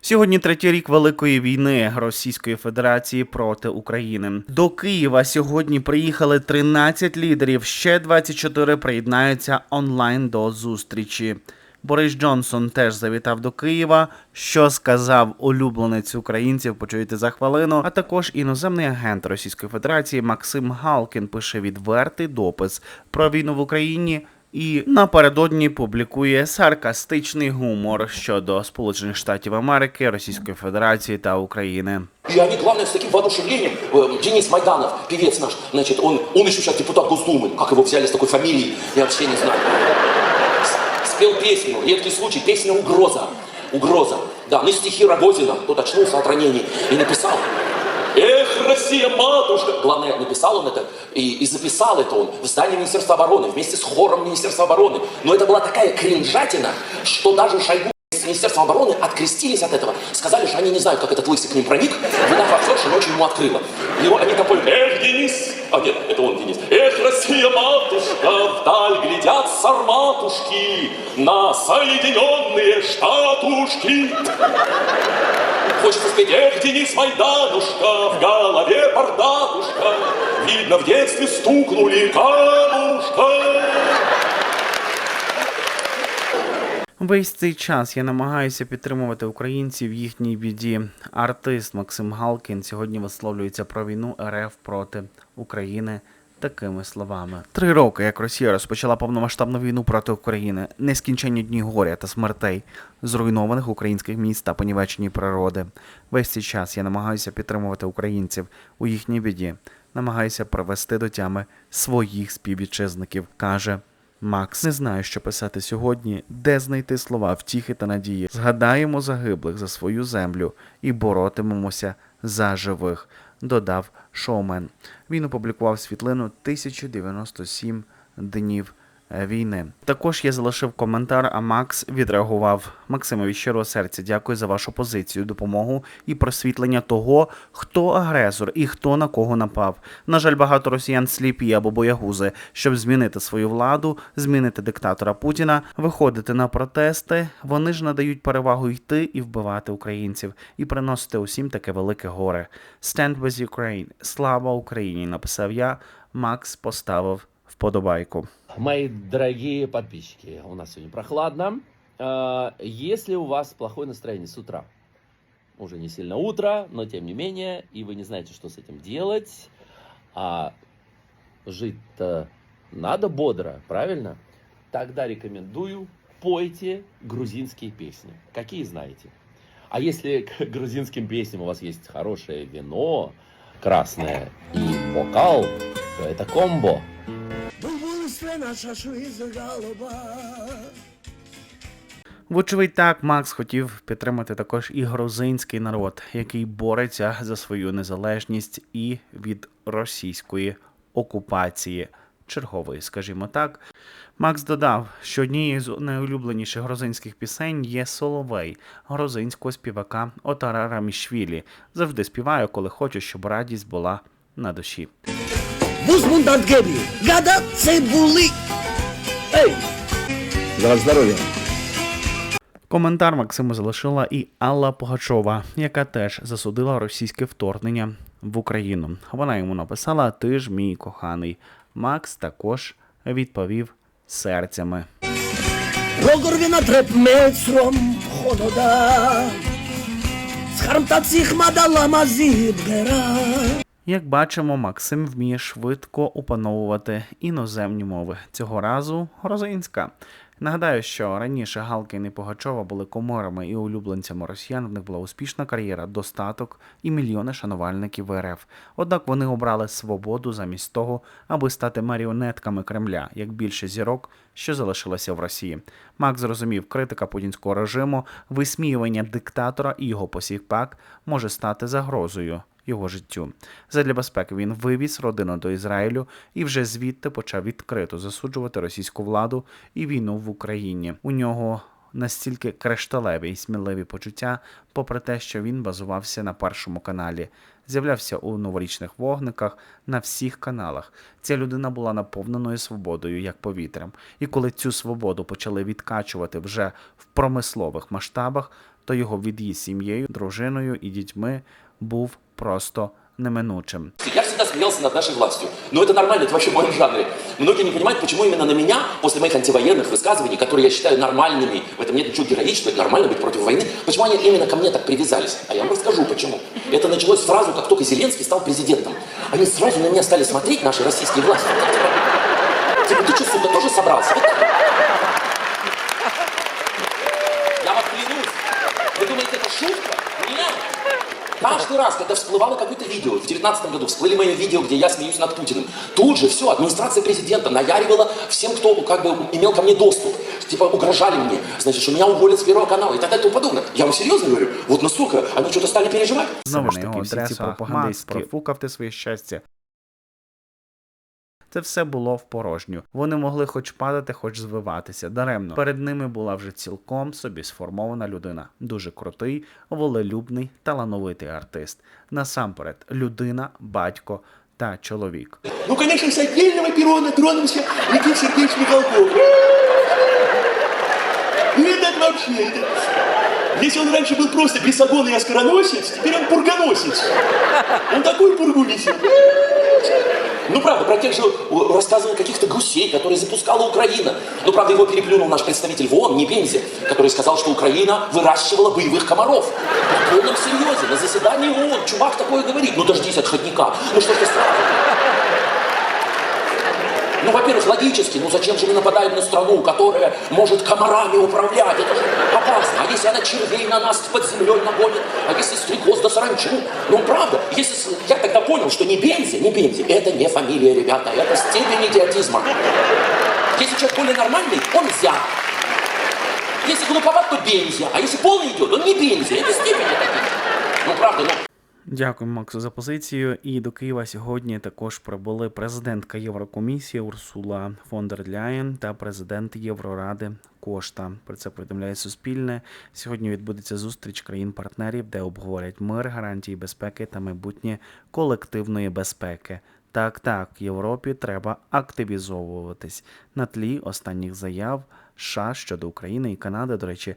Сьогодні третій рік великої війни Російської Федерації проти України. До Києва сьогодні приїхали 13 лідерів. Ще 24 приєднаються онлайн до зустрічі. Борис Джонсон теж завітав до Києва. Що сказав улюбленець українців? Почуєте за хвилину. А також іноземний агент Російської Федерації Максим Галкін пише відвертий допис про війну в Україні. І напередодні публікує саркастичний гумор щодо Сполучених Штатів Америки, Російської Федерації та України. И они, главное, с таким воодушевлением, э, Денис Майданов, певец наш, значит, он, он еще сейчас депутат Госдумы, как его взяли с такой фамилией, я вообще не знаю. С- Спел песню, редкий случай, песня «Угроза», «Угроза», да, ну стихи Рогозина, тот очнулся от ранений и написал, Эх, Россия, матушка! Главное, написал он это и, и записал это он в здании Министерства обороны вместе с хором Министерства обороны. Но это была такая кринжатина, что даже Шойгу с Министерства обороны открестились от этого. Сказали, что они не знают, как этот лысый к ним проник. Вода форсерша ночью ему открыла. Он- они такой, эх, сарматушки на Соединенные Штатушки. Хочется спеть, эх, Денис Майданушка, в голове бардатушка, видно, в детстве стукнули камушка. Весь цей час я намагаюся підтримувати українців в їхній біді. Артист Максим Галкін сьогодні висловлюється про війну РФ проти України такими словами: три роки, як Росія розпочала повномасштабну війну проти України, нескінченні дні горя та смертей, зруйнованих українських міст та понівечені природи. Весь цей час я намагаюся підтримувати українців у їхній біді, намагаюся привести до тями своїх співвітчизників, каже. Макс не знаю, що писати сьогодні, де знайти слова втіхи та надії. Згадаємо загиблих за свою землю і боротимемося за живих, додав шоумен. Він опублікував світлину 1097 днів війни. Також я залишив коментар, а Макс відреагував. Максиме, від щирого серця дякую за вашу позицію, допомогу і просвітлення того, хто агресор і хто на кого напав. На жаль, багато росіян сліпі або боягузи, щоб змінити свою владу, змінити диктатора Путіна, виходити на протести. Вони ж надають перевагу йти і вбивати українців і приносити усім таке велике горе. Stand with Ukraine. Слава Україні! Написав я. Макс поставив вподобайку. Мои дорогие подписчики, у нас сегодня прохладно. А, Если у вас плохое настроение с утра, уже не сильно утро, но тем не менее, и вы не знаете, что с этим делать, а жить-то надо бодро, правильно? Тогда рекомендую пойте грузинские песни. Какие знаете? А если к грузинским песням у вас есть хорошее вино, красное и бокал, то это комбо. Булбули свина голова. Вочевидь, так Макс хотів підтримати також і грузинський народ, який бореться за свою незалежність і від російської окупації. Чергової, скажімо так. Макс додав, що однією з найулюбленіших грузинських пісень є Соловей грузинського співака Отара Рамішвілі. Завжди співаю, коли хочу, щоб радість була на душі. Бузмундант Гебі, гада це були. Ей! За здоровье! Коментар Максиму залишила і Алла Пугачова, яка теж засудила російське вторгнення в Україну. Вона йому написала: Ти ж мій коханий. Макс також відповів серцями. Рогорві на треп мецром холода. Схармта цих мадала мазібгера. Як бачимо, Максим вміє швидко опановувати іноземні мови. Цього разу грузинська. Нагадаю, що раніше Галкін і Пугачова були коморами і улюбленцями росіян. В них була успішна кар'єра, достаток і мільйони шанувальників РФ. Однак вони обрали свободу замість того, аби стати маріонетками Кремля, як більше зірок, що залишилося в Росії. Макс зрозумів, критика путінського режиму, висміювання диктатора і його посіпак може стати загрозою його життю. Задля безпеки він вивіз родину до Ізраїлю і вже звідти почав відкрито засуджувати російську владу і війну в Україні. У нього настільки кришталеві і сміливі почуття, попри те, що він базувався на першому каналі, з'являвся у новорічних вогниках на всіх каналах. Ця людина була наповненою свободою як повітрям. І коли цю свободу почали відкачувати вже в промислових масштабах, то його від'їзд сім'єю, дружиною і дітьми був просто неминучим. Я всегда смеялся над нашей властью. Но это нормально, это вообще в моем жанре. Многие не понимают, почему именно на меня, после моих антивоенных высказываний, которые я считаю нормальными, в этом нет ничего героического, это нормально быть против войны, почему они именно ко мне так привязались? А я вам расскажу, почему. Это началось сразу, как только Зеленский стал президентом. Они сразу на меня стали смотреть, наши российские власти. Типа, ты что, сука, тоже собрался? Каждый раз, когда всплывало какое-то видео, в 2019 году всплыли мои видео, где я смеюсь над Путиным, тут же все, администрация президента наяривала всем, кто как бы имел ко мне доступ. Типа угрожали мне, значит, что меня уволят с Первого канала и так далее и тому подобное. Я вам серьезно говорю, вот настолько они что-то стали переживать. Знову ж на таки, його всі ці адресу пропагандистські Маск профукав своє щастя. Це все було в порожню. Вони могли хоч падати, хоч звиватися. Даремно. Перед ними була вже цілком собі сформована людина. Дуже крутий, волелюбний, талановитий артист. Насамперед, людина, батько та чоловік. Ну, конечно, с отдельного перрона тронулся Никита Сергеевич Михалков. И этот вообще, это... Если он раньше был просто бесогонный оскароносец, теперь он пургоносец. Он такой пургу несет. Ну, правда, про тех же э, рассказывал каких-то гусей, которые запускала Украина. Ну, правда, его переплюнул наш представитель в ООН, не Бензи, который сказал, что Украина выращивала боевых комаров. В полном серьезе, на заседании ООН чувак такое говорит. Ну, дождись отходника. Ну, что ж ты сразу? Логически, ну зачем же мы нападаем на страну, которая может комарами управлять? Это же опасно. А если она червей на нас под землей нагонит? А если стрекоз да саранчу? Ну, правда, если я тогда понял, что не Бензи, не Бензи, это не фамилия, ребята, это степень идиотизма. Если человек более нормальный, он взят. Если глуповат, то Бензи. А если полный идет, он не Бензи, это степень идиотизма. Ну, правда, ну, Дякую, Максу, за позицію. І до Києва сьогодні також прибули президентка Єврокомісії Урсула фон дер Ляєн та президент Євроради Кошта. Про це повідомляє Суспільне. Сьогодні відбудеться зустріч країн-партнерів, де обговорять мир, гарантії безпеки та майбутнє колективної безпеки. Так, так, Європі треба активізовуватись на тлі останніх заяв США щодо України і Канади. До речі,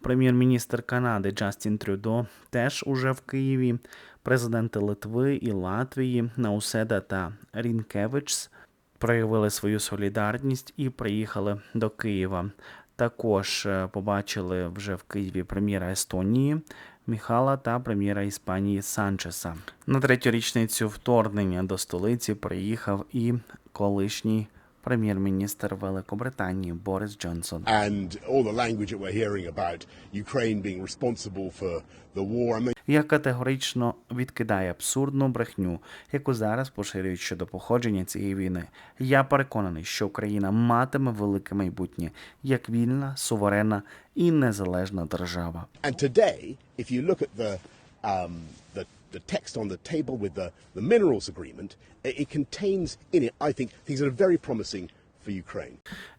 прем'єр-міністр Канади Джастін Трюдо теж уже в Києві. Президенти Литви і Латвії Науседа та Рінкевичс проявили свою солідарність і приїхали до Києва. Також е, побачили вже в Києві прем'єра Естонії Міхала та прем'єра Іспанії Санчеса. На третю річницю вторгнення до столиці приїхав і колишній прем'єр-міністр Великобританії Борис Джонсон. and all the language that we're hearing about Ukraine being responsible for the war. I mean, Я категорично відкидаю абсурдну брехню, яку зараз поширюють щодо походження цієї війни. Я переконаний, що Україна матиме велике майбутнє як вільна, суверенна і незалежна держава. and today, if you look at the um, the, the text on the table with the, the minerals agreement, it, contains in it, I think, things that are very promising.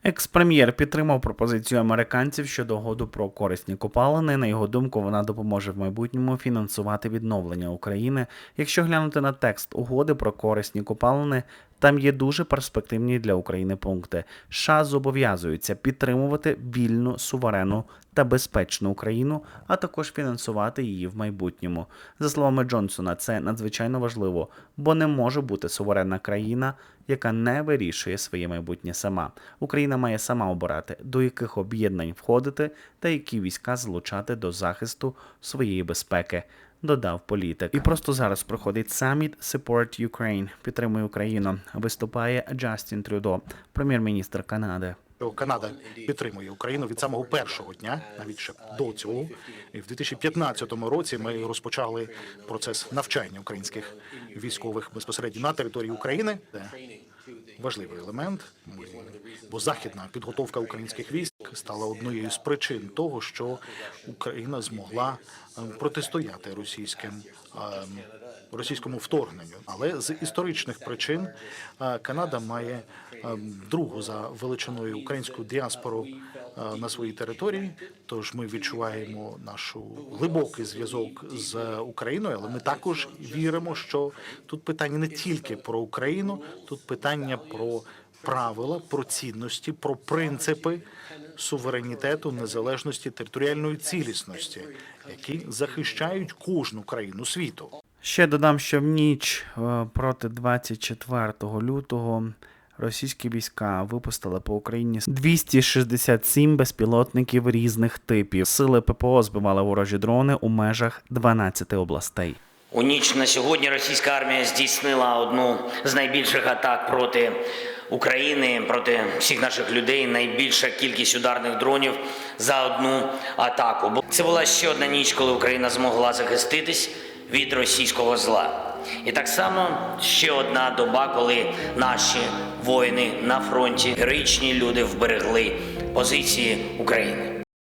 Екс-прем'єр підтримав пропозицію американців щодо угоду про корисні копалини. На його думку, вона допоможе в майбутньому фінансувати відновлення України. Якщо глянути на текст угоди про корисні копалини, там є дуже перспективні для України пункти. США зобов'язуються підтримувати вільну, суверенну та безпечну Україну, а також фінансувати її в майбутньому. За словами Джонсона, це надзвичайно важливо, бо не може бути суверенна країна, яка не вирішує своє майбутнє сама. Україна має сама обирати, до яких об'єднань входити та які війська залучати до захисту своєї безпеки. Додав політик. І просто зараз проходить саміт Support Ukraine, підтримує Україну. Виступає Джастін Трюдо, прем'єр-міністр Канади. Канада підтримує Україну від самого першого дня, навіть ще до цього. І в 2015 році ми розпочали процес навчання українських військових безпосередньо на території України. Важливий елемент, бо західна підготовка українських військ стала однією з причин того, що Україна змогла е, протистояти російським ем, російському вторгненню. Але з історичних причин е, Канада має е, другу за величиною українську діаспору е, на своїй території. Тож ми відчуваємо нашу глибокий зв'язок з Україною, але ми також віримо, що тут питання не тільки про Україну, тут питання про правила, про цінності, про принципи суверенітету, незалежності, територіальної цілісності, які захищають кожну країну світу. Ще додам, що в ніч е, проти 24 лютого російські війська випустили по Україні 267 безпілотників різних типів. Сили ППО збивали ворожі дрони у межах 12 областей. У ніч на сьогодні російська армія здійснила одну з найбільших атак проти України, проти всіх наших людей. Найбільша кількість ударних дронів за одну атаку. Бо це була ще одна ніч, коли Україна змогла захиститись від російського зла. І так само ще одна доба, коли наші воїни на фронті, героїчні люди вберегли позиції України.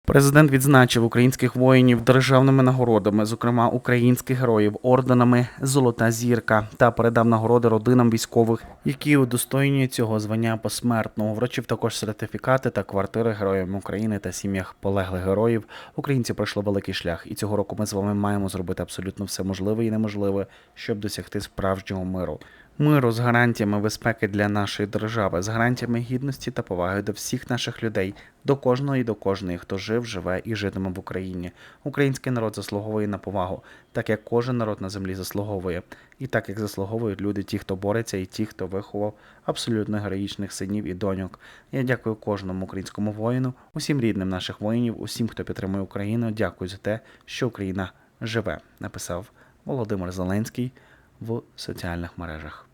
Президент відзначив українських воїнів державними нагородами, зокрема українських героїв орденами Золота зірка та передав нагороди родинам військових, які удостоєні цього звання посмертно. Вручив також сертифікати та квартири героям України та сім'ях полеглих героїв. Українці пройшли великий шлях, і цього року ми з вами маємо зробити абсолютно все можливе і неможливе, щоб досягти справжнього миру. Миру з гарантіями безпеки для нашої держави, з гарантіями гідності та поваги до всіх наших людей, до кожного і до кожної, хто жив, живе і житиме в Україні. Український народ заслуговує на повагу, так як кожен народ на землі заслуговує, і так як заслуговують люди, ті, хто бореться, і ті, хто виховав абсолютно героїчних синів і доньок. Я дякую кожному українському воїну, усім рідним наших воїнів, усім, хто підтримує Україну. Дякую за те, що Україна живе, написав Володимир Зеленський в соціальних мережах.